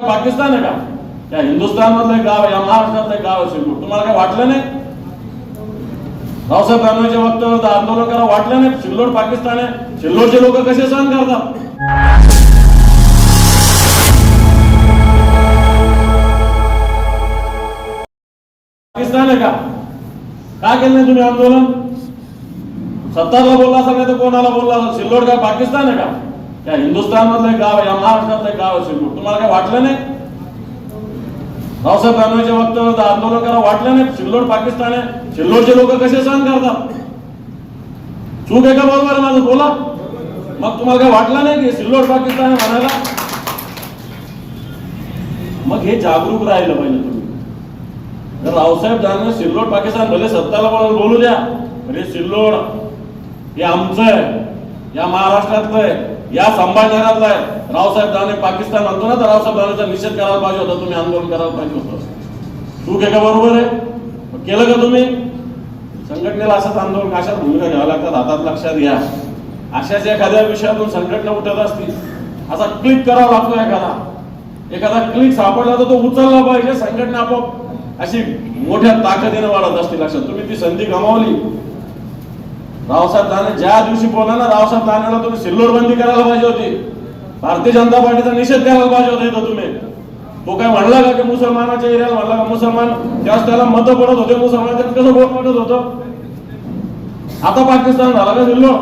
पाकिस्तान आहे का? त्या हिंदुस्थान मधलं एक गाव आहे या महाराष्ट्रातलं एक गाव आहे तुम्हाला काय वाटलं नाही? रावसाहेब दानवेच्या वक्तव्यात आंदोलन करा वाटलं नाही? सिल्लोड पाकिस्तान आहे. सिल्लोडचे लोक कसे सहन करतात? पाकिस्तान आहे का? का केलं नाही तुम्ही आंदोलन? सत्ताला बोलला सगळ्या तर कोणाला बोलला सिल्लोड काय पाकिस्तान आहे का? त्या हिंदुस्थान मधलं गाव आहे या महाराष्ट्रातलं गाव आहे तुम्हाला काय वाटलं नाही? रावसाहेब दानवेच्या वक्तव्य आंदोलन करा वाटलं नाही. सिल्लोड पाकिस्तान आहे. सिल्लोडचे लोक कसे सहन करतात? चूक आहे का बरोबर आहे माझं? बोला. मग तुम्हाला काय वाटलं नाही की सिल्लोड पाकिस्तान आहे म्हणायला? मग हे जागरूक राहिलं पाहिजे तुम्ही. तर रावसाहेब दानवे सिल्लोड पाकिस्तान भले सत्ताला बोला- बोलू द्या म्हणजे सिल्लोड हे आमचं आहे. या महाराष्ट्रातलं आहे. या संभाजीनगरातलं आहे रावसाहेब दाने पाकिस्तान म्हणतो ना तर रावसाहेब दानेचा निषेध करायला पाहिजे होता तुम्ही आंदोलन करायला पाहिजे होतं. चूक आहे का बरोबर आहे? केलं का तुम्ही? संघटनेला असंच आंदोलन अशाच भूमिका घ्याव्या लागतात? हातात लक्षात घ्या. अशाच एखाद्या विषयातून संघटना उठत असतील असा क्लिक करावा लागतो एखादा. एखादा क्लिक सापडला तर तो उचलला पाहिजे. संघटना आपोआप अशी मोठ्या ताकदीने वाढत असते लक्षात. तुम्ही ती संधी गमावली. रावसाहेब दाने ज्या दिवशी बोला ना रावसाहेब दानेला तुम्ही सिल्लोर बंदी करायला पाहिजे होती. भारतीय जनता पार्टीचा निषेध करायला पाहिजे होता इथं तुम्ही. तो काय म्हणला का की मुसलमानाच्या एरियाला म्हणला का? मुसलमान त्यावेळेस त्याला मतं पडत होते मुसलमान त्यात कसं वोट पडत होतं? आता पाकिस्तान झाला का दिल्लो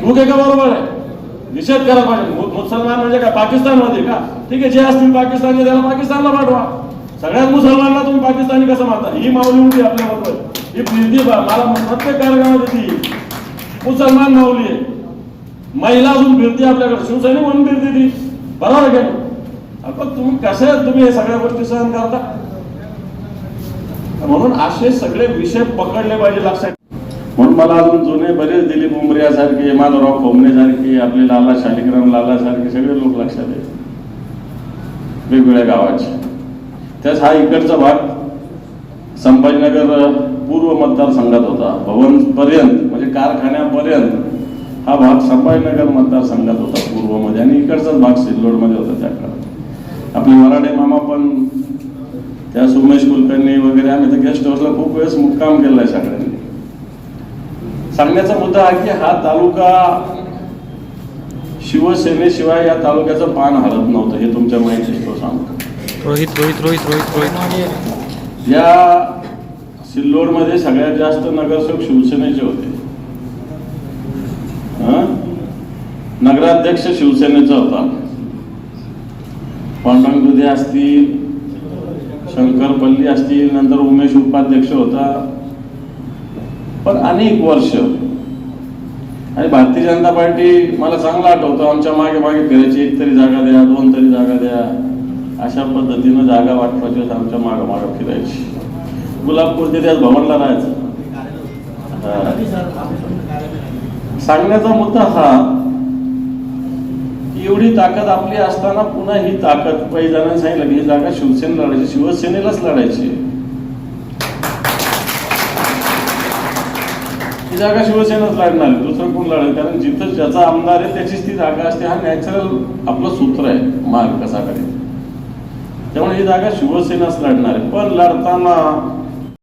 चूक आहे का बरोबर आहे? निषेध करायला पाहिजे. मुसलमान म्हणजे काय? पाकिस्तानमध्ये का? ठीक आहे जे असतील पाकिस्तानचे त्याला पाकिस्तानला पाठवा. सगळ्यात मुसलमानला तुम्ही पाकिस्तानी कसं मानता? ही माऊली होती आपल्या बरोबर ही प्रीती मला प्रत्येक कार्यक्रमात येते. मुसलमान माऊली आहे. महिला अजून फिरते आपल्याकडे. शिवसैनिक म्हणून फिरते ती. बरोबर आहे पण तुम्ही कसे तुम्ही हे सगळ्या गोष्टी सहन करता? म्हणून असे सगळे विषय पकडले पाहिजे लक्षात. म्हणून मला अजून जुने बरेच दिलीप उमरियासारखे माधवराव खोमणेसारखे आपले लाला शालिग्राम लाला सारखे सगळे लोक लक्षात येत वेगवेगळ्या गावाचे. त्याच हा इकडचा भाग संभाजीनगर पूर्व मतदारसंघात होता. भवन पर्यंत म्हणजे कारखान्यापर्यंत हा भाग संभाजीनगर मतदारसंघात होता पूर्वमध्ये. आणि इकडचाच भाग सिल्लोडमध्ये होता त्या काळात. आपले मराठे मामा पण त्या सुमेश कुलकर्णी वगैरे आम्ही तर गेस्ट हाऊसला खूप वेळेस मुक्काम केलाय सगळ्यांनी. सांगण्याचा मुद्दा हा की हा तालुका शिवसेनेशिवाय या तालुक्याचं पान हलत नव्हतं हे तुमच्या माहिती सांगतो. रोहित रोहित रोहित रोहित रोहित. या सिल्लोडमध्ये सगळ्यात जास्त नगरसेवक शिवसेनेचे होते. नगराध्यक्ष शिवसेनेचा होता. पांडुरंग दुधे असतील शंकर पल्ली असतील नंतर उमेश उपाध्यक्ष होता. पण अनेक वर्ष. आणि भारतीय जनता पार्टी मला चांगलं आठवतं आमच्या मागे मागे फिरायची एक तरी जागा द्या दोन तरी जागा द्या अशा पद्धतीनं जागा वाटपाची होता आमच्या मागे मागे फिरायची. गुलाब ते त्याच भवनला राहायचं सांगण्याचा मुद्दा हा एवढी ताकद आपली असताना पुन्हा ही ताकद काही जणांनी सांगितलं की ही जागा शिवसेना लढायची शिवसेनेलाच लढायची. ही जागा शिवसेनाच लढणार आहे दुसरं कोण लढेल? कारण जिथं ज्याचा आमदार आहे त्याचीच ती जागा असते. हा नॅचरल आपलं सूत्र आहे मार्ग कसाकडे त्यामुळे ही जागा शिवसेनाच लढणार आहे. पण लढताना